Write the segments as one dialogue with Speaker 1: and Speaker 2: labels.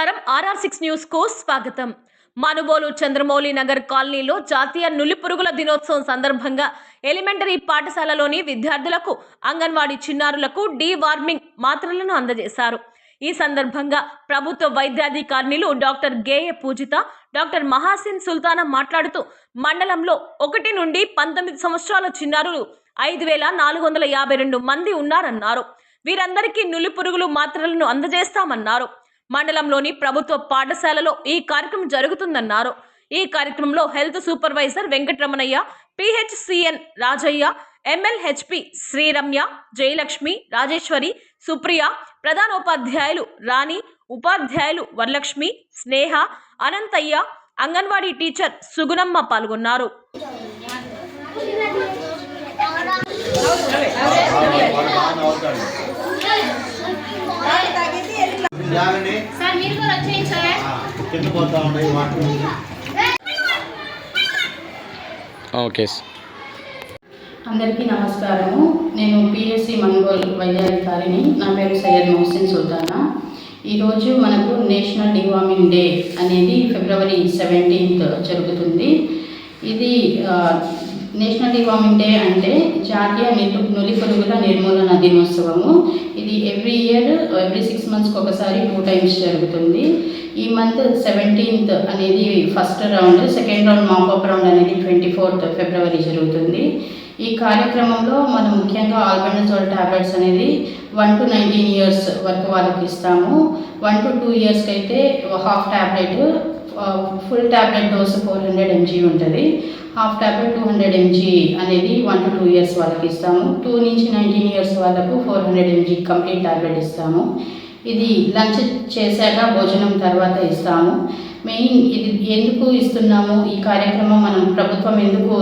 Speaker 1: RR six న్యూస్కు స్వాగతం. మనుబోలు చంద్రమౌళి నగర్ కాలనీలో జాతీయ నులి పురుగుల దినోత్సవం సందర్భంగా ఎలిమెంటరీ పాఠశాలలోని విద్యార్థులకు అంగన్వాడీ చిన్నారులకు డీ వార్మింగ్ మాత్రలను అందజేశారు. ఈ సందర్భంగా ప్రభుత్వ వైద్యాధికారిణులు డాక్టర్ గేయ పూజిత డాక్టర్ మహాసిన్ సుల్తానా మాట్లాడుతూ మండలంలో ఒకటి నుండి పంతొమ్మిది సంవత్సరాల చిన్నారులు ఐదు వేల నాలుగు వందల యాభై రెండు మంది ఉన్నారన్నారు. వీరందరికీ నులి పురుగులు మాత్రలను అందజేస్తామన్నారు. మండలంలోని ప్రభుత్వ పాఠశాలలో ఈ కార్యక్రమం జరుగుతుందన్నారు. ఈ కార్యక్రమంలో health supervisor Venkataramanayya PHCN Rajayya MLHP Sriramya Jayalakshmi Rajeshwari Supriya ప్రధానోపాధ్యాయులు రాణి ఉపాధ్యాయులు వరలక్ష్మి స్నేహ అనంతయ్య అంగన్వాడీ టీచర్ సుగుణమ్మ పాల్గొన్నారు.
Speaker 2: జాగండి కింద పోతా ఉన్నాయి వాటర్
Speaker 3: ఓకే
Speaker 4: అందరికీ నమస్కారము. నేను పిఎస్సి మంగోల్ వైద్యాధికారిని. నా పేరు సయ్యద్ మొహసిన్ సుల్తానా. ఈరోజు మనకు నేషనల్ డివార్మింగ్ డే అనేది ఫిబ్రవరి సెవెంటీన్త్ జరుగుతుంది. ఇది నేషనల్ డివార్మింగ్ డే అంటే జాతీయ నిలు నులిపురుగుల నిర్మూలన దినోత్సవము. ఇది ఎవ్రీ ఇయర్ ఎవ్రీ సిక్స్ మంత్స్కి ఒకసారి టూ టైమ్స్ జరుగుతుంది. ఈ మంత్ సెవెంటీన్త్ అనేది first round second round mop up round అనేది ట్వంటీ ఫోర్త్ ఫిబ్రవరి జరుగుతుంది. ఈ కార్యక్రమంలో మనం ముఖ్యంగా ఆల్బెండజోల్ టాబ్లెట్స్ అనేది వన్ టు నైన్టీన్ ఇయర్స్ వరకు వాళ్ళకి ఇస్తాము. వన్ టు టూ ఇయర్స్కి అయితే half tablet full tablet dose four hundred mg ఉంటుంది. Half tablet two hundred mg అనేది వన్ టు టూ ఇయర్స్ వాళ్ళకి ఇస్తాము. టూ నుంచి నైన్టీన్ ఇయర్స్ వాళ్ళకు four hundred mg complete tablet ఇస్తాము. ఇది లంచ్ చేశాక భోజనం తర్వాత ఇస్తాము. మెయిన్ ఇది ఎందుకు ఇస్తున్నాము? ఈ కార్యక్రమం మనం ప్రభుత్వం ఎందుకు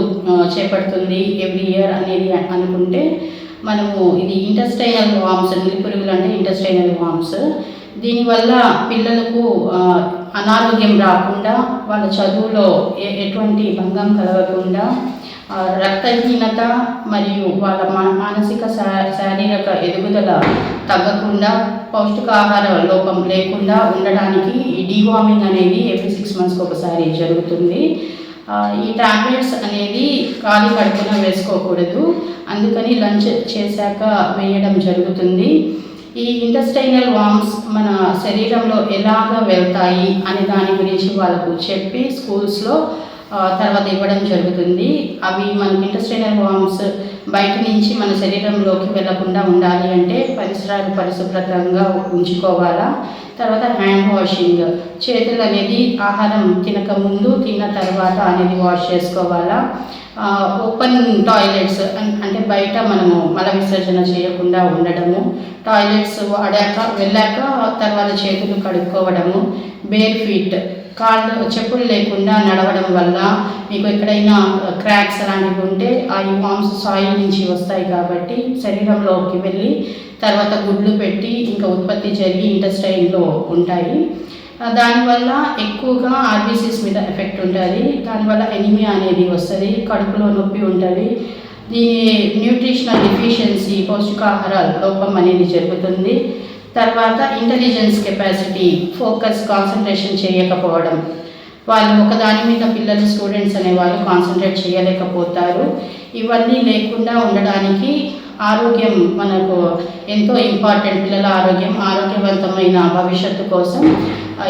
Speaker 4: చేపడుతుంది ఎవ్రీ ఇయర్ అనేది అనుకుంటే మనము ఇది ఇంటర్స్టైనల్ వామ్స్ నీలి పురుగులు అంటే ఇంటెస్టైనల్ వామ్స్ దీనివల్ల పిల్లలకు అనారోగ్యం రాకుండా వాళ్ళ చదువులో ఎటువంటి భంగం కలగకుండా రక్తహీనత మరియు వాళ్ళ మానసిక శా- శారీరక ఎదుగుదల తగ్గకుండా పౌష్టికాహార లోపం లేకుండా ఉండడానికి ఈ డీవార్మింగ్ అనేది ఎవ్రీ సిక్స్ మంత్స్కి ఒకసారి జరుగుతుంది. ఈ టాబ్లెట్స్ అనేది ఖాళీ కడుపున వేసుకోకూడదు. అందుకని లంచ్ చేశాక వేయడం జరుగుతుంది. ఈ ఇంటెస్టైనల్ వామ్స్ మన శరీరంలో ఎలాగ వెళ్తాయి అనే దాని గురించి వాళ్ళకు చెప్పి స్కూల్స్లో తర్వాత ఇవ్వడం జరుగుతుంది. అవి మనకి ఇంటెస్టైనల్ వామ్స్ బయట నుంచి మన శరీరంలోకి వెళ్ళకుండా ఉండాలి అంటే పరిసరాలు పరిశుభ్రతంగా ఉంచుకోవాలా? తర్వాత హ్యాండ్ వాషింగ్. చేతులు అనేది ఆహారం తినక ముందు తిన్న తర్వాత అనేది వాష్ చేసుకోవాలా? ఓపెన్ టాయిలెట్స్ అంటే బయట మనము మల విసర్జన చేయకుండా ఉండడము. టాయిలెట్స్ వాడాక వెళ్ళాక తర్వాత చేతులు కడుక్కోవడము. Bear feet. కాళ్ళు చెప్పులు లేకుండా నడవడం వల్ల మీకు ఎక్కడైనా క్రాక్స్ అలాంటివి ఉంటే ఆ ఈ వామ్స్ సాయిల్ నుంచి వస్తాయి కాబట్టి శరీరంలోకి వెళ్ళి తర్వాత గుడ్లు పెట్టి ఇంకా ఉత్పత్తి జరిగి ఇంటస్టైన్లో ఉంటాయి. దానివల్ల ఎక్కువగా ఆర్బీసీస్ మీద ఎఫెక్ట్ ఉంటుంది. దానివల్ల ఎనిమియా అనేది వస్తుంది కడుపులో నొప్పి ఉంటుంది. దీని న్యూట్రిషనల్ డిఫిషియన్సీ పౌష్టికాహార లోపం అనేది జరుగుతుంది. తర్వాత ఇంటెలిజెన్స్ కెపాసిటీ ఫోకస్ కాన్సన్ట్రేషన్ చేయకపోవడం. వాళ్ళు ఒకదాని మీద పిల్లలు స్టూడెంట్స్ అనేవాళ్ళు కాన్సన్ట్రేట్ చేయలేకపోతారు. ఇవన్నీ లేకుండా ఉండడానికి ఆరోగ్యం మనకు ఎంతో ఇంపార్టెంట్ పిల్లల ఆరోగ్యం ఆరోగ్యవంతమైన భవిష్యత్తు కోసం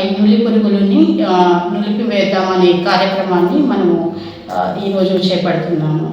Speaker 4: ఈ నులి పురుగులని నులిపివేద్దామనే కార్యక్రమాన్ని మనము ఈరోజు చేపడుతున్నాము.